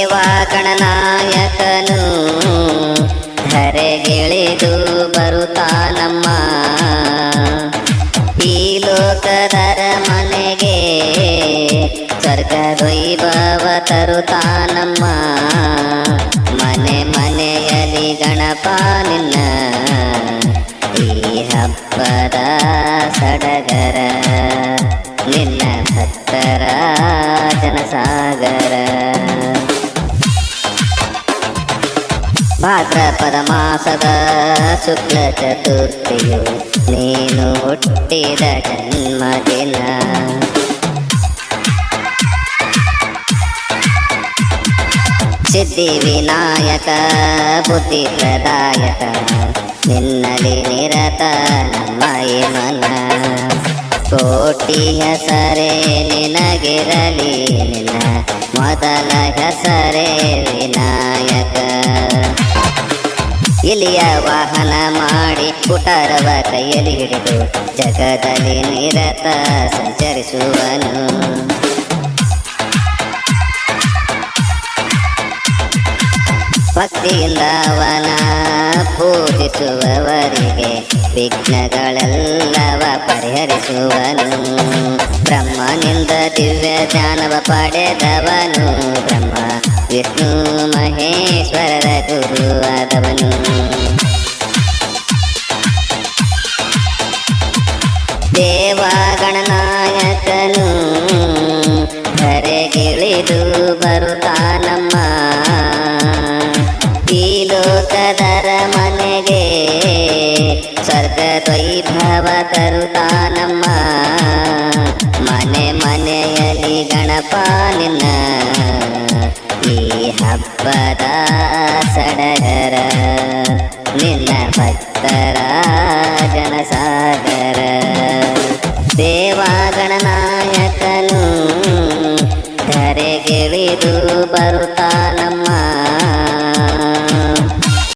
ದೇವಾ ಗಣನಾಯಕನು. ಬರುತ್ತಾ ಬರುತ್ತಾನಮ್ಮ ಈ ಲೋಕದರ ಮನೆಗೆ ಸ್ವರ್ಗ ವೈಭವ ತರುತ್ತಾನಮ್ಮ ಮನೆ ಮನೆಯಲ್ಲಿ ಗಣಪ ನಿನ್ನ. ಈ ಹಬ್ಬದ ಸಡಗರ ನಿನ್ನ ಭಕ್ತರ ಜನಸಾಗರ. ಭಾದ್ರಪದ ಮಾಸದ ಶುಕ್ಲ ಚತುರ್ಥಿಯು ನೀನು ಹುಟ್ಟಿದ ಜನ್ಮದಿನ. ಸಿದ್ಧಿ ವಿನಾಯಕ, ಬುದ್ಧಿ ಪ್ರದಾಯಕ, ನಿನ್ನಲ್ಲಿ ನಿರತ ನಮ್ಮ ಮನ ಕೋಟಿ ಹೆಸರೇ ನಿನಗಿರಲಿ, ನಿನ್ನ ಮೊದಲ ಹೆಸರೇ ವಿನಾಯಕ ಇಲಿಯ ವಾಹನ ಮಾಡಿ ಕುಟಾರವ ಕೈಯಲ್ಲಿ ಹಿಡಿದು ಜಗದಲ್ಲಿ ನಿರತ ಸಂಚರಿಸುವನು. ಭಕ್ತಿಯಿಂದ ಅವನ ಪೂಜಿಸುವವರಿಗೆ ವಿಘ್ನಗಳೆಲ್ಲವ ಪರಿಹರಿಸುವನು. ಬ್ರಹ್ಮನಿಂದ ದಿವ್ಯ ಜ್ಞಾನವ ಪಡೆದವನು. ಬ್ರಹ್ಮ ವಿಷ್ಣು ಮಹೇಶ್ವರರ ಗುರುವಾದವನು ದೇವಗಣನಾಯಕನು ಕರೆಗಿಳಿದು ಬರುತ್ತಾನಮ್ಮ ಈ ಲೋಕದರ ಮನೆಗೆ ಸ್ವರ್ಗ ವೈಭವ ತರುತ್ತಾನಮ್ಮ ಮನೆ ಮನೆಯಲ್ಲಿ ಗಣಪ ನಿನ್ನ. ಈ ಹಬ್ಬದ ಸಡಗರ, ನಿನ್ನ ಭಕ್ತರ ಜನಸಾಗರ. ದೇವಾಗಣನಾಯಕನು ಕರೆಗೆಳಿದು ಬರುತ್ತಾನಮ್ಮ